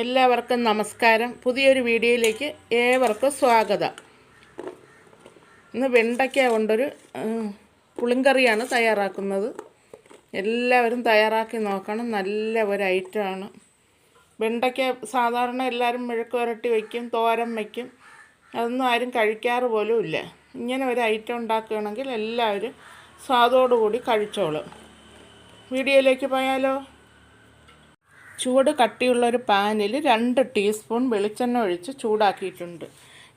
എല്ലാവർക്കും നമസ്കാരം. പുതിയൊരു വീഡിയോയിലേക്ക് ഏവർക്കും സ്വാഗതം. ഇന്ന് വെണ്ടയ്ക്ക കൊണ്ടൊരു പുളിങ്കറിയാണ് തയ്യാറാക്കുന്നത്. എല്ലാവരും തയ്യാറാക്കി നോക്കണം. നല്ല ഒരു ഐറ്റമാണ് വെണ്ടയ്ക്ക സാധാരണ എല്ലാവരും മെഴുക്ക് വരട്ടി വയ്ക്കും തോരൻ വയ്ക്കും അതൊന്നും ആരും കഴിക്കാറ് പോലും ഇല്ല. ഇങ്ങനെ ഒരു ഐറ്റം ഉണ്ടാക്കുകയാണെങ്കിൽ എല്ലാവരും സ്വാദോടുകൂടി കഴിച്ചോളും. വീഡിയോയിലേക്ക് പോയാലോ? ചൂട് കട്ടിയുള്ള ഒരു പാനിൽ രണ്ട് ടീസ്പൂൺ വെളിച്ചെണ്ണ ഒഴിച്ച് ചൂടാക്കിയിട്ടുണ്ട്.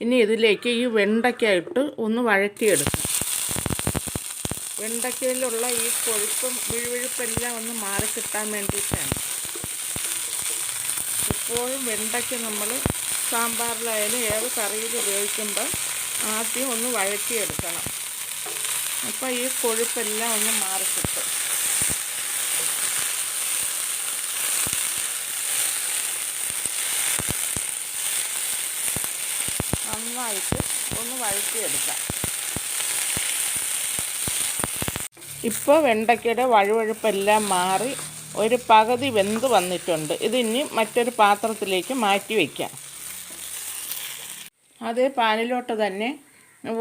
ഇനി ഇതിലേക്ക് ഈ വെണ്ടയ്ക്ക ഇട്ട് ഒന്ന് വഴറ്റിയെടുക്കാം. വെണ്ടയ്ക്കയിലുള്ള ഈ കൊഴുപ്പും വിഴുവിഴുപ്പെല്ലാം ഒന്ന് മാറി കിട്ടാൻ വേണ്ടിയിട്ടാണ്. ഇപ്പോഴും വെണ്ടയ്ക്ക നമ്മൾ സാമ്പാറിലായാലും ഏത് കറിയിൽ ഉപയോഗിക്കുമ്പോൾ ആദ്യം ഒന്ന് വഴറ്റിയെടുക്കണം. അപ്പോൾ ഈ കൊഴുപ്പെല്ലാം ഒന്ന് മാറി കിട്ടും. നന്നായിട്ട് ഒന്ന് വഴറ്റിയെടുക്കാം. ഇപ്പോൾ വെണ്ടയ്ക്കയുടെ വഴുവഴുപ്പെല്ലാം മാറി ഒരു പകുതി വെന്ത് വന്നിട്ടുണ്ട്. ഇതിനി മറ്റൊരു പാത്രത്തിലേക്ക് മാറ്റി വയ്ക്കാം അതേ പാനിലോട്ട് തന്നെ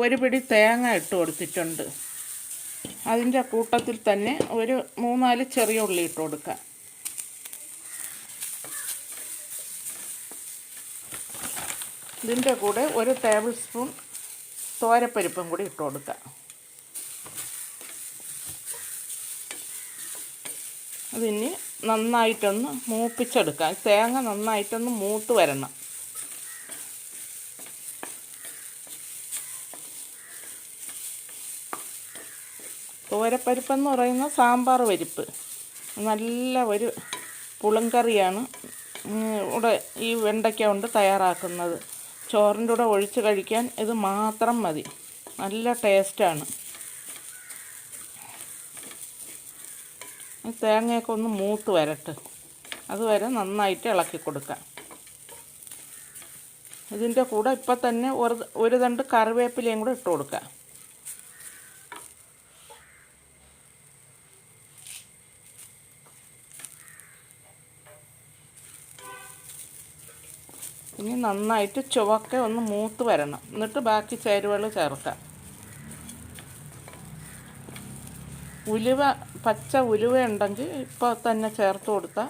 ഒരു പിടി തേങ്ങ ഇട്ട് കൊടുത്തിട്ടുണ്ട്. അതിന്റെ കൂട്ടത്തിൽ തന്നെ ഒരു മൂന്നാൽ ചെറിയ ഉള്ളി ഇട്ട് കൊടുക്കാം. ഇതിന്റെ കൂടെ ഒരു ടേബിൾ സ്പൂൺ തോരപ്പരിപ്പും കൂടി ഇട്ട് കൊടുക്കുക അതിന് നന്നായിട്ടൊന്ന് മൂപ്പിച്ചെടുക്കാം. തേങ്ങ നന്നായിട്ടൊന്ന് മൂത്ത് വരണം. തോരപ്പരിപ്പെന്ന് പറയുന്ന സാമ്പാർ പരിപ്പ്. നല്ല ഒരു പുളിങ്കറിയാണ്. ഇവിടെ ഈ വെണ്ടയ്ക്ക കൊണ്ട് തയ്യാറാക്കുന്നത്. ചോറിന്റെ കൂടെ ഒഴിച്ച് കഴിക്കാൻ ഇത് മാത്രം മതി. നല്ല ടേസ്റ്റാണ്. തേങ്ങയൊക്കെ ഒന്ന് മൂത്ത് വരട്ട്. അതുവരെ നന്നായിട്ട് ഇളക്കി കൊടുക്കാം. ഇതിന്റെ കൂടെ ഇപ്പം തന്നെ ഒരു ഒരു തണ്ട് കറിവേപ്പിലയും കൂടെ ഇട്ട് കൊടുക്കാം. ഇനി നന്നായിട്ട് ചുവക്കെ ഒന്ന് മൂത്ത് വരണം. എന്നിട്ട് ബാക്കി ചേരുവകൾ ചേർക്കാം. ഉലുവ പച്ച ഉലുവ ഉണ്ടെങ്കിൽ ഇപ്പോൾ തന്നെ ചേർത്ത് കൊടുത്താൽ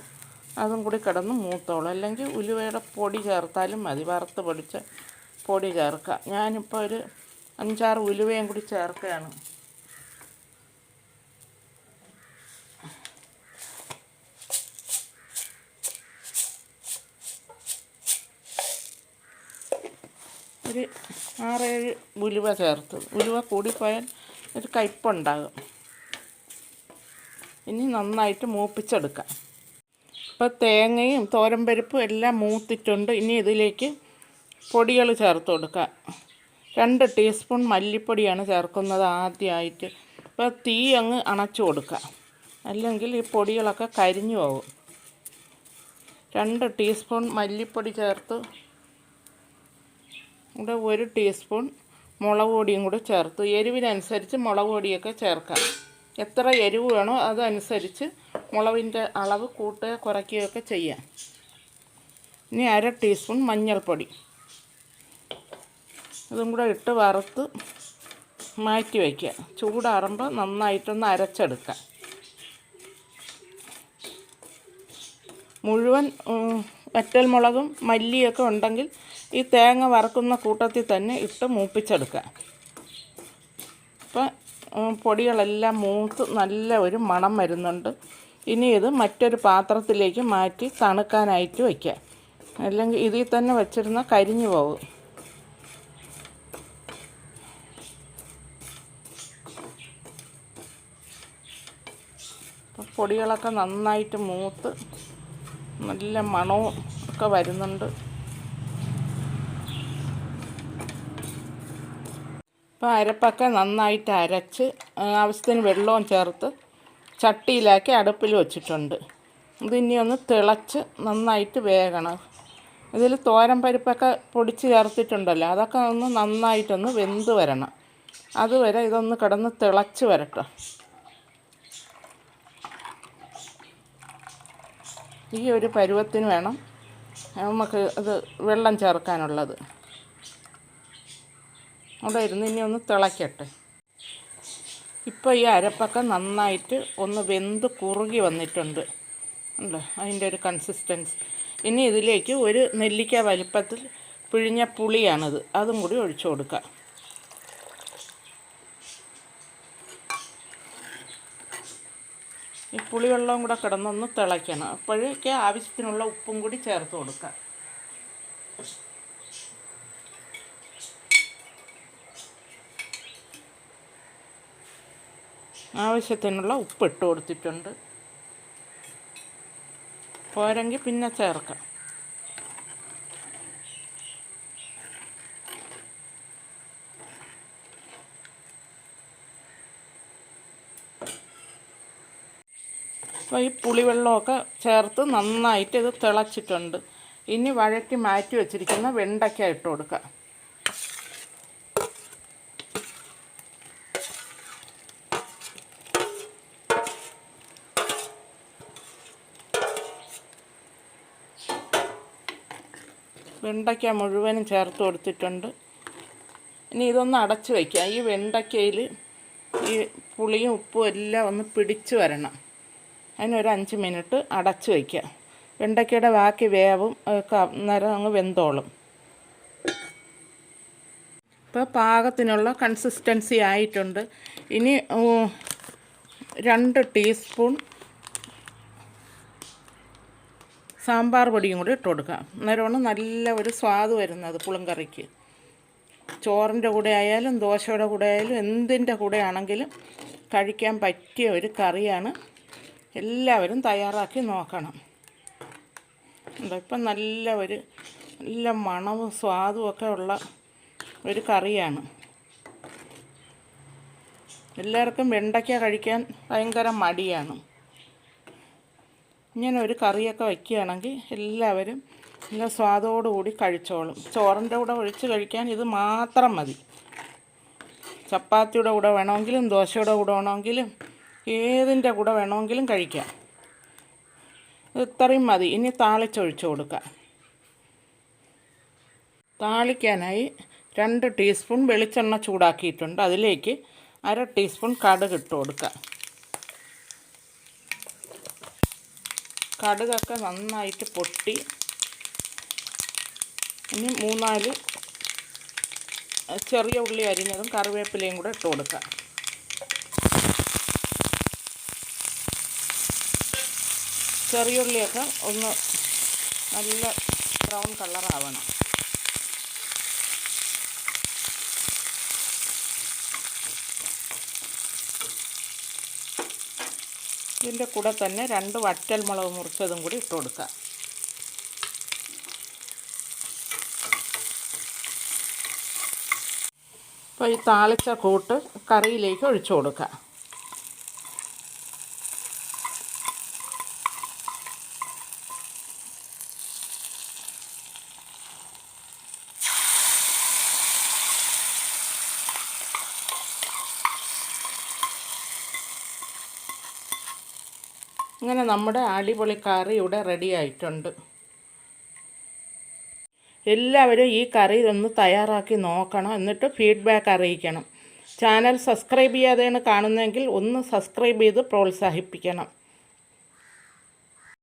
അതും കൂടി കിടന്ന് മൂത്തോളും. അല്ലെങ്കിൽ ഉലുവയുടെ പൊടി ചേർത്താലും മതി. വറുത്ത് പൊടിച്ച പൊടി ചേർക്കുക ഞാനിപ്പോൾ ഒരു അഞ്ചാറ് ഉലുവയും കൂടി ചേർക്കുകയാണ്. ഒരു ആറേഴ് ഉലുവ ചേർത്ത്. ഉലുവ കൂടിപ്പോയാൽ ഒരു കയ്പുണ്ടാകും ഇനി നന്നായിട്ട് മൂപ്പിച്ചെടുക്കാം. ഇപ്പോൾ തേങ്ങയും തോരമ്പരിപ്പും എല്ലാം മൂത്തിട്ടുണ്ട്. ഇനി ഇതിലേക്ക് പൊടികൾ ചേർത്ത് കൊടുക്കാം. രണ്ട് ടീസ്പൂൺ മല്ലിപ്പൊടിയാണ് ചേർക്കുന്നത് ആദ്യമായിട്ട് ഇപ്പോൾ തീ അങ്ങ് അണച്ചു കൊടുക്കുക അല്ലെങ്കിൽ ഈ പൊടികളൊക്കെ കരിഞ്ഞു പോകും. രണ്ട് ടീസ്പൂൺ മല്ലിപ്പൊടി ചേർത്ത് ഇവിടെ ഒരു ടീസ്പൂൺ മുളക് പൊടിയും കൂടെ ചേർത്ത്. എരിവിനനുസരിച്ച് മുളക് പൊടിയൊക്കെ ചേർക്കാം. എത്ര എരിവ് വേണോ അതനുസരിച്ച് മുളകിന്റെ അളവ് കൂട്ടുക കുറയ്ക്കുകയൊക്കെ ചെയ്യാം. ഇനി അര ടീസ്പൂൺ മഞ്ഞൾപ്പൊടി. ഇതും കൂടെ ഇട്ട് വറുത്ത് മാറ്റി വയ്ക്കുക. ചൂടാറുമ്പോൾ നന്നായിട്ടൊന്ന് അരച്ചെടുക്കുക മുഴുവൻ വറ്റൽ വറ്റൽമുളകും മല്ലിയൊക്കെ ഉണ്ടെങ്കിൽ ഈ തേങ്ങ വറക്കുന്ന കൂട്ടത്തിൽ തന്നെ ഇട്ട് മൂപ്പിച്ചെടുക്കുക അപ്പം പൊടികളെല്ലാം മൂത്ത് നല്ല ഒരു മണം വരുന്നുണ്ട്. ഇനി ഇത് മറ്റൊരു പാത്രത്തിലേക്ക് മാറ്റി തണുക്കാനായിട്ട് വയ്ക്കാം. അല്ലെങ്കിൽ ഇതിൽ തന്നെ വെച്ചിരുന്ന കരിഞ്ഞു പോകും. പൊടികളൊക്കെ നന്നായിട്ട് മൂത്ത് നല്ല മണവും ഒക്കെ വരുന്നുണ്ട്. ഇപ്പോൾ അരപ്പൊക്കെ നന്നായിട്ട് അരച്ച് ആവശ്യത്തിന് വെള്ളവും ചേർത്ത് ചട്ടിയിലാക്കി അടുപ്പിൽ വെച്ചിട്ടുണ്ട്. ഇതിനി ഒന്ന് തിളച്ച് നന്നായിട്ട് വേകണം. ഇതിൽ തോരൻ പരിപ്പൊക്കെ പൊടിച്ച് ചേർത്തിട്ടുണ്ടല്ലോ അതൊക്കെ ഒന്ന് നന്നായിട്ടൊന്ന് വെന്ത് വരണം. അതുവരെ ഇതൊന്ന് കിടന്ന് തിളച്ച് വരട്ടെ. ഈ ഒരു പരുവത്തിന് വേണം നമുക്ക് ഇത് വെള്ളം ചേർക്കാനുള്ളത്. അവിടെ ഇരുന്ന് ഇനി ഒന്ന് തിളയ്ക്കട്ടെ ഇപ്പോൾ ഈ അരപ്പൊക്കെ നന്നായിട്ട് ഒന്ന് വെന്ത് കുറുകി വന്നിട്ടുണ്ട്. ഉണ്ട് അതിന്റെ ഒരു കൺസിസ്റ്റൻസ് ഇനി ഇതിലേക്ക് ഒരു നെല്ലിക്ക വലിപ്പത്തിൽ പിഴിഞ്ഞ പുളിയാണിത്. അതും കൂടി ഒഴിച്ചു കൊടുക്കാം. ഈ പുളിവെള്ളവും കൂടെ കിടന്നൊന്ന് തിളയ്ക്കണം. അപ്പോഴേക്ക് ആവശ്യത്തിനുള്ള ഉപ്പും കൂടി ചേർത്ത് കൊടുക്കുക ആവശ്യത്തിനുള്ള ഉപ്പ് ഇട്ട് കൊടുത്തിട്ടുണ്ട്. പോരെങ്കിൽ പിന്നെ ചേർക്കാം. അപ്പോൾ ഈ പുളിവെള്ളമൊക്കെ ചേർത്ത് നന്നായിട്ട് ഇത് തിളച്ചിട്ടുണ്ട്. ഇനി വഴറ്റി മാറ്റി വെച്ചിരിക്കുന്ന വെണ്ടയ്ക്ക ഇട്ട് കൊടുക്കുക വെണ്ടയ്ക്ക മുഴുവനും ചേർത്ത് കൊടുത്തിട്ടുണ്ട്. ഇനി ഇതൊന്ന് അടച്ച് വയ്ക്കുക ഈ വെണ്ടയ്ക്കയിൽ ഈ പുളിയും ഉപ്പും എല്ലാം ഒന്ന് പിടിച്ച് വരണം. അതിനൊരു അഞ്ച് മിനിറ്റ് അടച്ച് വയ്ക്കുക വെണ്ടയ്ക്കയുടെ ബാക്കി വേവും അന്നേരം അങ്ങ് വെന്തോളും. ഇപ്പോൾ പാകത്തിനുള്ള കൺസിസ്റ്റൻസി ആയിട്ടുണ്ട്. ഇനി രണ്ട് ടീസ്പൂൺ സാമ്പാർ പൊടിയും കൂടി ഇട്ട് കൊടുക്കാം അന്നേരമാണ് നല്ല ഒരു സ്വാദ് വരുന്നത് പുളിങ്കറിക്ക്. ചോറിന്റെ കൂടെ ആയാലും ദോശയുടെ കൂടെ ആയാലും എന്തിന്റെ കൂടെ ആണെങ്കിലും കഴിക്കാൻ പറ്റിയ ഒരു കറിയാണ്. എല്ലാവരും തയ്യാറാക്കി നോക്കണം. ഇപ്പം നല്ല ഒരു നല്ല മണവും സ്വാദും ഒക്കെ ഉള്ള ഒരു കറിയാണ്. എല്ലാവർക്കും വെണ്ടയ്ക്ക കഴിക്കാൻ ഭയങ്കര മടിയാണ്. ഇങ്ങനെ ഒരു കറിയൊക്കെ വയ്ക്കുകയാണെങ്കിൽ എല്ലാവരും നല്ല സ്വാദോടുകൂടി കഴിച്ചോളും. ചോറിന്റെ കൂടെ ഒഴിച്ച് കഴിക്കാൻ ഇത് മാത്രം മതി. ചപ്പാത്തിയുടെ കൂടെ വേണമെങ്കിലും ദോശയുടെ കൂടെ വേണമെങ്കിലും ഏതിന്റെ കൂടെ വേണമെങ്കിലും കഴിക്കാം. ഇത് ഇത്രയും മതി. ഇനി താളിച്ചൊഴിച്ചു കൊടുക്കാം. താളിക്കാനായി രണ്ട് ടീസ്പൂൺ വെളിച്ചെണ്ണ ചൂടാക്കിയിട്ടുണ്ട്. അതിലേക്ക് അര ടീസ്പൂൺ കടുക് ഇട്ട് കടുകൊക്കെ നന്നായിട്ട് പൊട്ടി. ഇനി മൂന്നാൽ ചെറിയ ഉള്ളി അരിഞ്ഞതും കറിവേപ്പിലയും കൂടെ ഇട്ട് കൊടുക്കാം. ചെറിയ ഉള്ളിയൊക്കെ ഒന്ന് നല്ല ബ്രൗൺ കളറാവണം. ഇതിന്റെ കൂടെ തന്നെ രണ്ട് വറ്റൽ മുളക് മുറിച്ചതും കൂടി ഇട്ട് കൊടുക്കുക അപ്പോൾ ഈ താളിച്ച കൂട്ട് കറിയിലേക്ക് ഒഴിച്ചു കൊടുക്കുക ഇങ്ങനെ നമ്മുടെ അടിപൊളി കറി ഇവിടെ റെഡി ആയിട്ടുണ്ട്. എല്ലാവരും ഈ കറി ഒന്ന് തയ്യാറാക്കി നോക്കണം എന്നിട്ട് ഫീഡ്ബാക്ക് അറിയിക്കണം. ചാനൽ സബ്സ്ക്രൈബ് ചെയ്യാതെയാണ് കാണുന്നതെങ്കിൽ ഒന്ന് സബ്സ്ക്രൈബ് ചെയ്ത് പ്രോത്സാഹിപ്പിക്കണം.